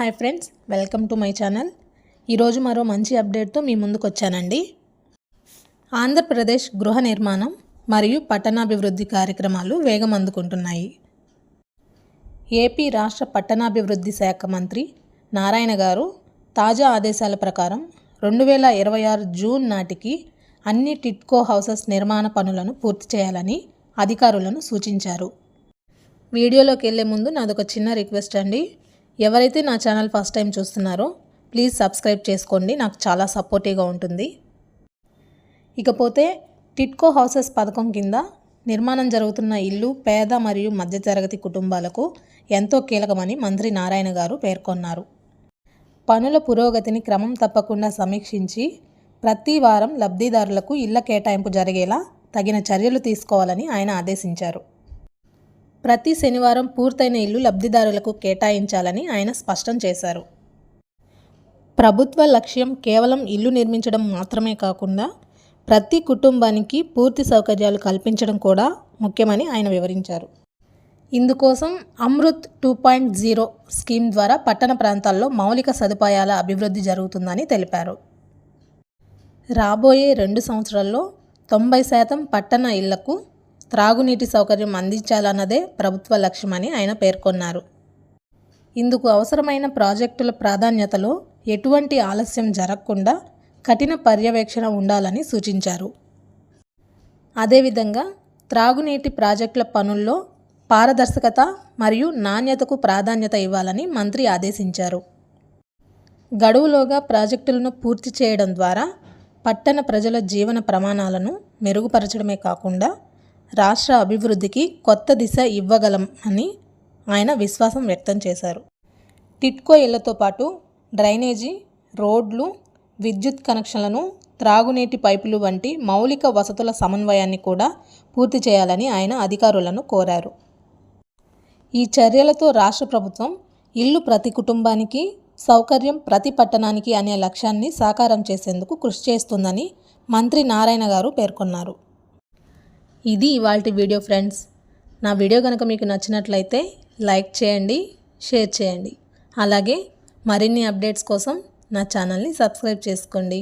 Hi friends welcome to my channel. ఈరోజు మరో మంచి అప్డేట్తో మీ ముందుకు వచ్చానండి ఆంధ్రప్రదేశ్ గృహ నిర్మాణం మరియు పట్టణాభివృద్ధి కార్యక్రమాలు వేగం అందుకుంటున్నాయి. ఏపీ రాష్ట్ర పట్టణాభివృద్ధి శాఖ మంత్రి నారాయణ గారు తాజా ఆదేశాల ప్రకారం రెండు వేల ఇరవై ఆరు జూన్ నాటికి అన్ని టిట్కో హౌసెస్ నిర్మాణ పనులను పూర్తి చేయాలని అధికారులను సూచించారు. వీడియోలోకి వెళ్ళే ముందు నాదొక చిన్న రిక్వెస్ట్ అండి. ఎవరైతే నా ఛానల్ ఫస్ట్ టైం చూస్తున్నారో ప్లీజ్ సబ్స్క్రైబ్ చేసుకోండి. నాకు చాలా సపోర్టివ్గా ఉంటుంది. ఇకపోతే టిట్కో హౌసెస్ పథకం కింద నిర్మాణం జరుగుతున్న ఇల్లు పేద మరియు మధ్యతరగతి కుటుంబాలకు ఎంతో కీలకమని మంత్రి నారాయణ గారు పేర్కొన్నారు. పనుల పురోగతిని క్రమం తప్పకుండా సమీక్షించి ప్రతి వారం లబ్ధిదారులకు ఇళ్ళ కేటాయింపు జరిగేలా తగిన చర్యలు తీసుకోవాలని ఆయన ఆదేశించారు. ప్రతి శనివారం పూర్తయిన ఇల్లు లబ్ధిదారులకు కేటాయించాలని ఆయన స్పష్టం చేశారు. ప్రభుత్వ లక్ష్యం కేవలం ఇల్లు నిర్మించడం మాత్రమే కాకుండా ప్రతి కుటుంబానికి పూర్తి సౌకర్యాలు కల్పించడం కూడా ముఖ్యమని ఆయన వివరించారు. ఇందుకోసం Amrut two point zero scheme ద్వారా పట్టణ ప్రాంతాల్లో మౌలిక సదుపాయాల అభివృద్ధి జరుగుతుందని తెలిపారు. రాబోయే రెండు సంవత్సరాల్లో తొంభై శాతం పట్టణ ఇళ్ళకు త్రాగునీటి సౌకర్యం అందించాలన్నదే ప్రభుత్వ లక్ష్యమని ఆయన పేర్కొన్నారు. ఇందుకు అవసరమైన ప్రాజెక్టుల ప్రాధాన్యతలో ఎటువంటి ఆలస్యం జరగకుండా కఠిన పర్యవేక్షణ ఉండాలని సూచించారు. అదేవిధంగా త్రాగునీటి ప్రాజెక్టుల పనుల్లో పారదర్శకత మరియు నాణ్యతకు ప్రాధాన్యత ఇవ్వాలని మంత్రి ఆదేశించారు. గడువులోగా ప్రాజెక్టులను పూర్తి చేయడం ద్వారా పట్టణ ప్రజల జీవన ప్రమాణాలను మెరుగుపరచడమే కాకుండా రాష్ట్ర అభివృద్ధికి కొత్త దిశ ఇవ్వగలం అని ఆయన విశ్వాసం వ్యక్తం చేశారు. టిట్కో ఇళ్ళతో పాటు డ్రైనేజీ రోడ్లు విద్యుత్ కనెక్షన్లను త్రాగునీటి పైపులు వంటి మౌలిక వసతుల సమన్వయాన్ని కూడా పూర్తి చేయాలని ఆయన అధికారులను కోరారు. ఈ చర్యలతో రాష్ట్ర ప్రభుత్వం ఇల్లు ప్రతి కుటుంబానికి సౌకర్యం ప్రతి పట్టణానికి అనే లక్ష్యాన్ని సాకారం చేసేందుకు కృషి చేస్తుందని మంత్రి నారాయణ గారు పేర్కొన్నారు. ఇది ఇవాళ వీడియో ఫ్రెండ్స్. నా వీడియో కనుక మీకు నచ్చినట్లయితే లైక్ చేయండి షేర్ చేయండి. అలాగే మరిన్ని అప్డేట్స్ కోసం నా ఛానల్ని సబ్స్క్రైబ్ చేసుకోండి.